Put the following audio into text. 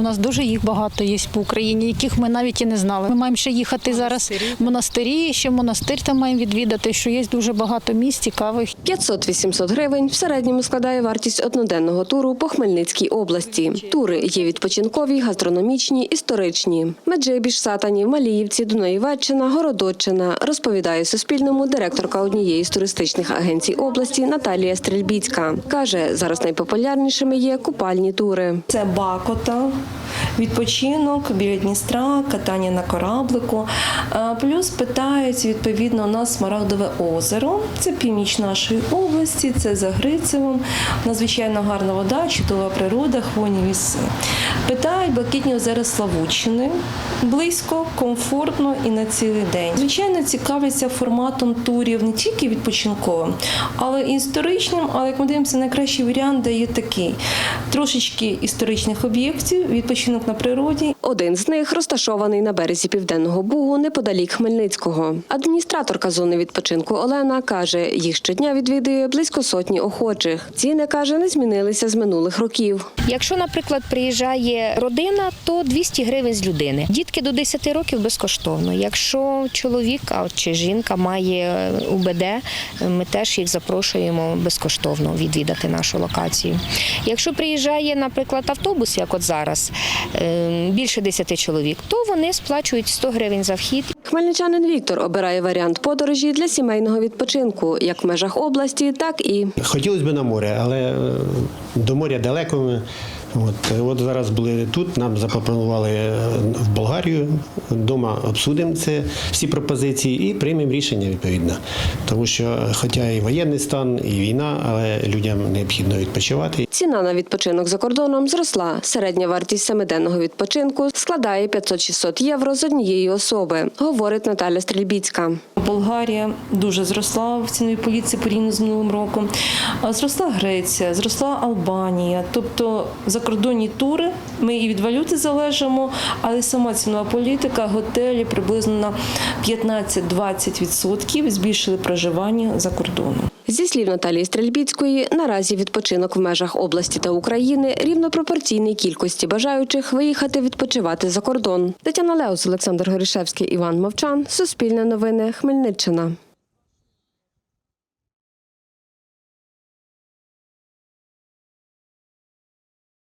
У нас дуже їх багато є по Україні, яких ми навіть і не знали. Ми маємо ще їхати зараз в монастирі, ще монастир там маємо відвідати, що є дуже багато місць цікавих. 500-800 гривень в середньому складає вартість одноденного туру по Хмельницькій області. Тури є відпочинкові, гастрономічні, історичні. Меджибіж, Сатанів, Маліївці, Дунаєвеччина, Городоччина, розповідає Суспільному директорка однієї з туристичних агенцій області Наталія Стрельбіцька. Каже, зараз найпопулярнішими є купальні тури. Це Бакота, відпочинок біля Дністра, катання на кораблику. Плюс питають відповідно у нас Смарагдове озеро. Це північ нашої області, це за Грицевом. Надзвичайно гарна вода, чудова природа, хвойні ліси. Питають блакитні озера Славутщини. Близько, комфортно і на цілий день. Звичайно, цікавляться форматом турів не тільки відпочинковим, але і історичним. Але як ми дивимося, найкращий варіант дає такий: трошечки історичних об'єктів, відпочинок на природі Один з них розташований на березі Південного Бугу неподалік Хмельницького. Адміністраторка зони відпочинку Олена каже, їх щодня відвідує близько сотні охочих. Ціни каже, не змінилися з минулих років. Якщо, наприклад, приїжджає родина, то 200 гривень з людини. Дітки до 10 років безкоштовно. Якщо чоловік чи жінка має УБД, ми теж їх запрошуємо безкоштовно відвідати нашу локацію. Якщо приїжджає, наприклад, автобус, як от зараз, е, більше 10 чоловік, то вони сплачують 100 гривень за вхід. Хмельничанин Віктор обирає варіант подорожі для сімейного відпочинку, як в межах області, так і Хотілося б на море, але е, до моря далеко. От, е, от зараз були тут, нам запропонували е, в Болгарію. Дома обсудимо це всі пропозиції і приймемо рішення відповідно. Тому що, е, хоча і воєнний стан, і війна, але людям необхідно відпочивати. ціна на відпочинок за кордоном зросла. Середня вартість семиденного відпочинку складає 500-600 євро з однієї особи, говорить Наталя Стрільбіцька. Болгарія дуже зросла в ціновій поліції порівняно з минулим роком. Зросла Греція, зросла Албанія. Тобто закордонні тури. Ми і від валюти залежимо, але сама цінова політика, готелі приблизно на 15-20% збільшили проживання за кордоном. Зі слів Наталії Стрельбіцької, наразі відпочинок в межах області та України рівно пропорційний кількості бажаючих виїхати відпочивати за кордон. Тетяна Леус, Олександр Горішевський, Іван Мовчан. Суспільне новини. Хмельниччина.